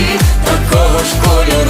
всі такого ж кольору.